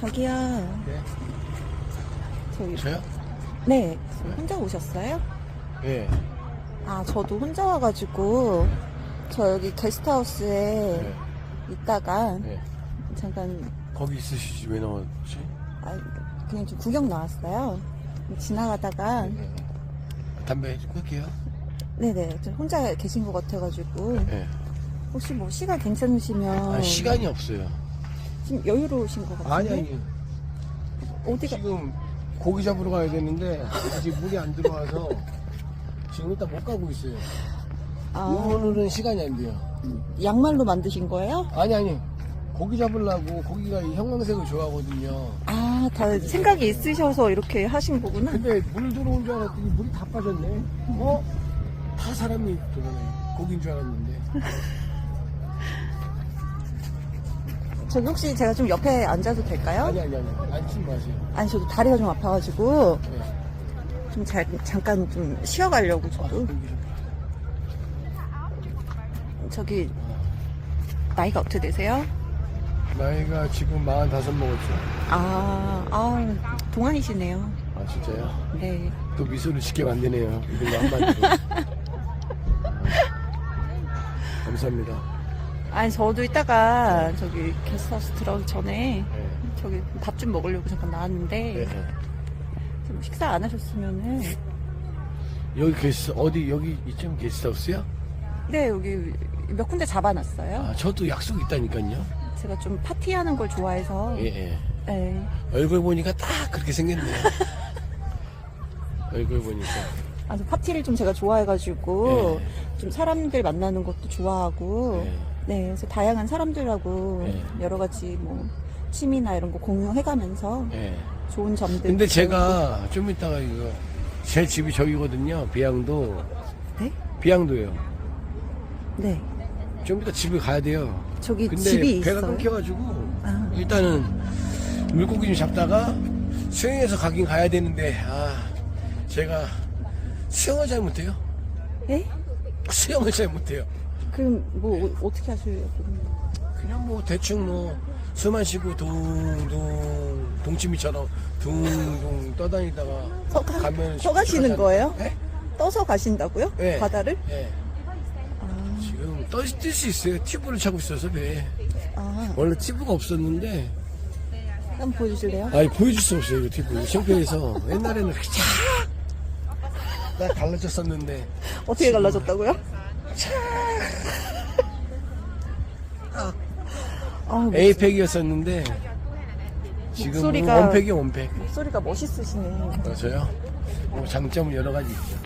자기야, 네. 저기, 저요? 네, 혼자 오셨어요? 네. 아, 저도 혼자 와가지고, 저 여기 게스트하우스에 네. 있다가, 네. 잠깐, 거기 있으시지 왜 나왔지? 아, 그냥 좀 구경 나왔어요. 지나가다가, 네. 담배 좀 끌게요. 네네, 좀 혼자 계신 것 같아가지고, 네. 혹시 뭐 시간 괜찮으시면, 아, 시간이 없어요. 지금 여유로우신 것 같은데? 아니 아니. 어디가, 지금 고기 잡으러 가야 되는데 아직 물이 안 들어와서 지금 일단 못 가고 있어요. 아, 오늘은 시간이 안 돼요. 양말로 만드신 거예요? 아니 아니. 고기 잡으려고 고기가 이 형광색을 좋아하거든요. 아, 다 생각이 있으셔서 이렇게 하신 거구나. 근데 물 들어온 줄 알았더니 물이 다 빠졌네. 어? 다 사람이 들어오네. 고기인 줄 알았는데. 저기 혹시 제가 좀 옆에 앉아도 될까요? 아니 아니 아니. 앉지 마세요. 아니, 저도 다리가 좀 아파가지고, 네. 좀 잘, 잠깐 좀 쉬어가려고, 아, 저도. 좀. 저기, 나이가 어떻게 되세요? 나이가 지금 45 먹었죠. 아, 아, 동안이시네요. 아 진짜요? 네. 또 미소를 짓게 만드네요. 거 한마디로. 감사합니다. 아니, 저도 이따가, 저기, 게스트하우스 들어오기 전에, 네. 저기, 밥 좀 먹으려고 잠깐 나왔는데, 네. 좀 식사 안 하셨으면은, 여기 게스트 어디 여기 이쯤 게스트하우스요? 네, 여기 몇 군데 잡아놨어요. 아 저도 약속 있다니까요. 제가 좀 파티하는 걸 좋아해서, 예, 예. 네. 얼굴 보니까 딱 그렇게 생겼네요. 얼굴 보니까. 아, 저 파티를 좀 제가 좋아해가지고, 예. 좀 사람들 만나는 것도 좋아하고, 예. 네, 그래서 다양한 사람들하고 예. 여러 가지 뭐, 취미나 이런 거 공유해가면서 예. 좋은 점들. 근데 제가 좀 이따가 이거 제 집이 저기거든요. 비양도. 네? 비양도요. 네. 좀 이따 집에 가야 돼요. 저기 근데 집이 배가 있어요. 끊겨가지고 아. 일단은 물고기 좀 잡다가 수영해서 가긴 가야 되는데 아 제가 수영을 잘 못해요. 예? 수영을 잘 못해요. 그럼 뭐, 어- 어떻게 하시려고? 그냥 뭐 대충 뭐 숨만 쉬고 둥둥 동치미처럼 둥둥 떠다니다가 서, 가, 가면 서 가시는 거예요? 네? 떠서 가신다고요? 네. 바다를? 예. 아, 지금 떠뜰 수 있어요. 튜브를 차고 있어서 배. 아, 원래 튜브가 없었는데 한번 보여주실래요? 아니 보여줄 수 없어요 이거 튜브 창피해서 옛날에는 쫙나 갈라졌었는데 어떻게 갈라졌다고요? 아, 에이팩이었었는데 지금 목소리가- 원팩이 원팩. 목소리가 멋있으시네. 맞아요? 뭐 장점은 여러 가지 있죠